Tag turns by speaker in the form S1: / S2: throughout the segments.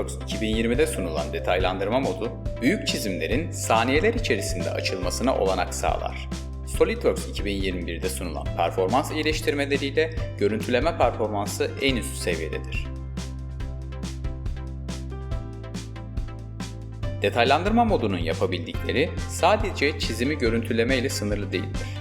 S1: SolidWorks 2020'de sunulan detaylandırma modu, büyük çizimlerin saniyeler içerisinde açılmasına olanak sağlar. SolidWorks 2021'de sunulan performans iyileştirmeleriyle görüntüleme performansı en üst seviyededir. Detaylandırma modunun yapabildikleri sadece çizimi görüntüleme ile sınırlı değildir.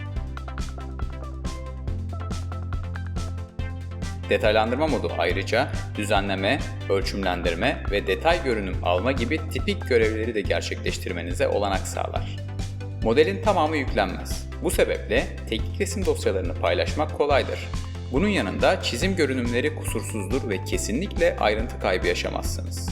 S1: Detaylandırma modu ayrıca düzenleme, ölçümlendirme ve detay görünüm alma gibi tipik görevleri de gerçekleştirmenize olanak sağlar. Modelin tamamı yüklenmez. Bu sebeple teknik resim dosyalarını paylaşmak kolaydır. Bunun yanında çizim görünümleri kusursuzdur ve kesinlikle ayrıntı kaybı yaşamazsınız.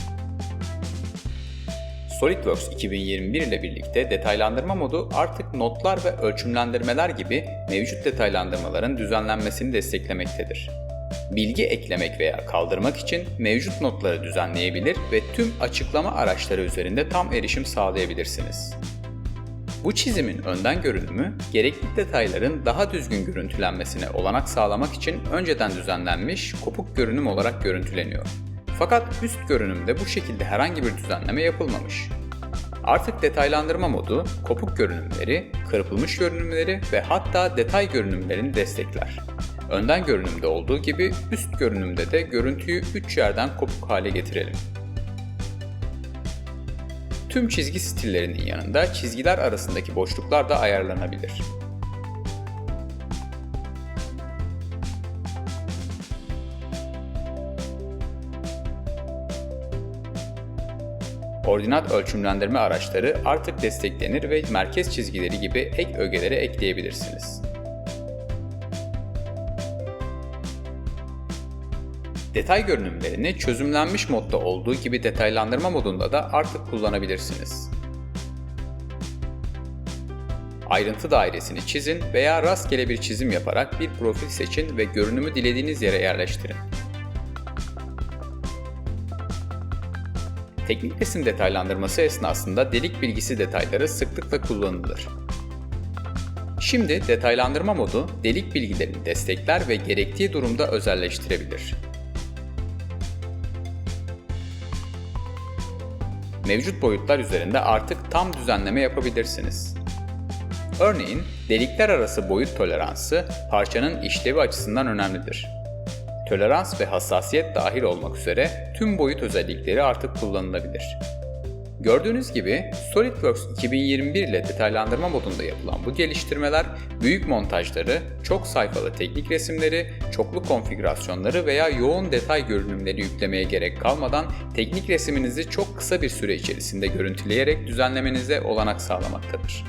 S1: SolidWorks 2021 ile birlikte detaylandırma modu artık notlar ve ölçümlendirmeler gibi mevcut detaylandırmaların düzenlenmesini desteklemektedir. Bilgi eklemek veya kaldırmak için mevcut notları düzenleyebilir ve tüm açıklama araçları üzerinde tam erişim sağlayabilirsiniz. Bu çizimin önden görünümü, gerekli detayların daha düzgün görüntülenmesine olanak sağlamak için önceden düzenlenmiş kopuk görünüm olarak görüntüleniyor. Fakat üst görünümde bu şekilde herhangi bir düzenleme yapılmamış. Artık detaylandırma modu kopuk görünümleri, kırpılmış görünümleri ve hatta detay görünümlerini destekler. Önden görünümde olduğu gibi üst görünümde de görüntüyü 3 yerden kopuk hale getirelim. Tüm çizgi stillerinin yanında çizgiler arasındaki boşluklar da ayarlanabilir. Ordinat ölçümlendirme araçları artık desteklenir ve merkez çizgileri gibi ek ögeleri ekleyebilirsiniz. Detay görünümlerini çözümlenmiş modda olduğu gibi detaylandırma modunda da artık kullanabilirsiniz. Ayrıntı dairesini çizin veya rastgele bir çizim yaparak bir profil seçin ve görünümü dilediğiniz yere yerleştirin. Teknik resim detaylandırması esnasında delik bilgisi detayları sıklıkla kullanılır. Şimdi detaylandırma modu delik bilgilerini destekler ve gerektiği durumda özelleştirebilir. Mevcut boyutlar üzerinde artık tam düzenleme yapabilirsiniz. Örneğin delikler arası boyut toleransı parçanın işlevi açısından önemlidir. Tolerans ve hassasiyet dahil olmak üzere tüm boyut özellikleri artık kullanılabilir. Gördüğünüz gibi SolidWorks 2021 ile detaylandırma modunda yapılan bu geliştirmeler büyük montajları, çok sayfalı teknik resimleri, çoklu konfigürasyonları veya yoğun detay görünümleri yüklemeye gerek kalmadan teknik resminizi çok kısa bir süre içerisinde görüntüleyerek düzenlemenize olanak sağlamaktadır.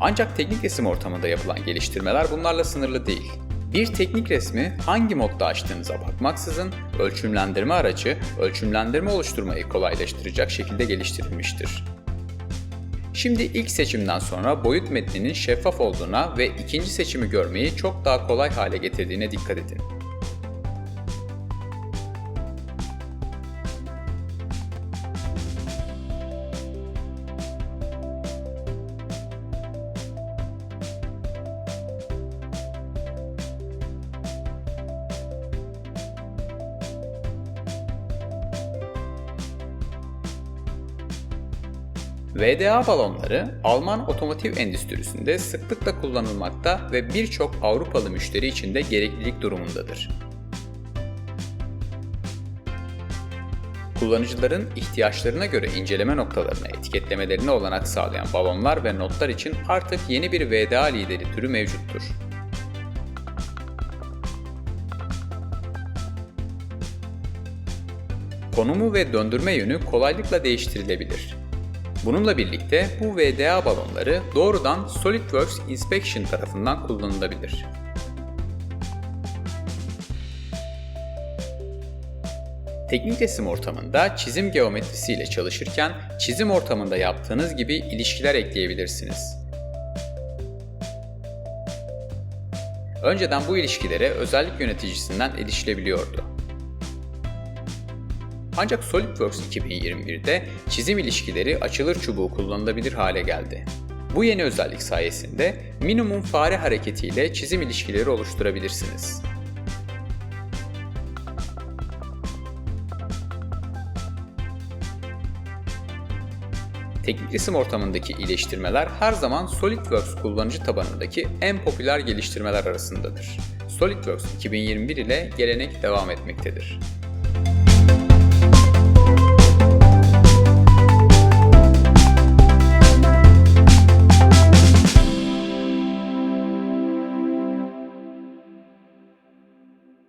S1: Ancak teknik resim ortamında yapılan geliştirmeler bunlarla sınırlı değil. Bir teknik resmi hangi modda açtığınıza bakmaksızın ölçümlendirme aracı ölçümlendirme oluşturmayı kolaylaştıracak şekilde geliştirilmiştir. Şimdi ilk seçimden sonra boyut metninin şeffaf olduğuna ve ikinci seçimi görmeyi çok daha kolay hale getirdiğine dikkat edin. VDA balonları Alman otomotiv endüstrisinde sıklıkla kullanılmakta ve birçok Avrupalı müşteri için de gereklilik durumundadır. Kullanıcıların ihtiyaçlarına göre inceleme noktalarına etiketlemelerine olanak sağlayan balonlar ve notlar için artık yeni bir VDA lideri türü mevcuttur. Konumu ve döndürme yönü kolaylıkla değiştirilebilir. Bununla birlikte bu VDA balonları doğrudan SolidWorks Inspection tarafından kullanılabilir. Teknik resim ortamında çizim geometrisi ile çalışırken çizim ortamında yaptığınız gibi ilişkiler ekleyebilirsiniz. Önceden bu ilişkilere özellik yöneticisinden erişilebiliyordu. Ancak SolidWorks 2021'de çizim ilişkileri açılır çubuğu kullanılabilir hale geldi. Bu yeni özellik sayesinde minimum fare hareketiyle çizim ilişkileri oluşturabilirsiniz. Teknik resim ortamındaki iyileştirmeler her zaman SolidWorks kullanıcı tabanındaki en popüler geliştirmeler arasındadır. SolidWorks 2021 ile gelenek devam etmektedir.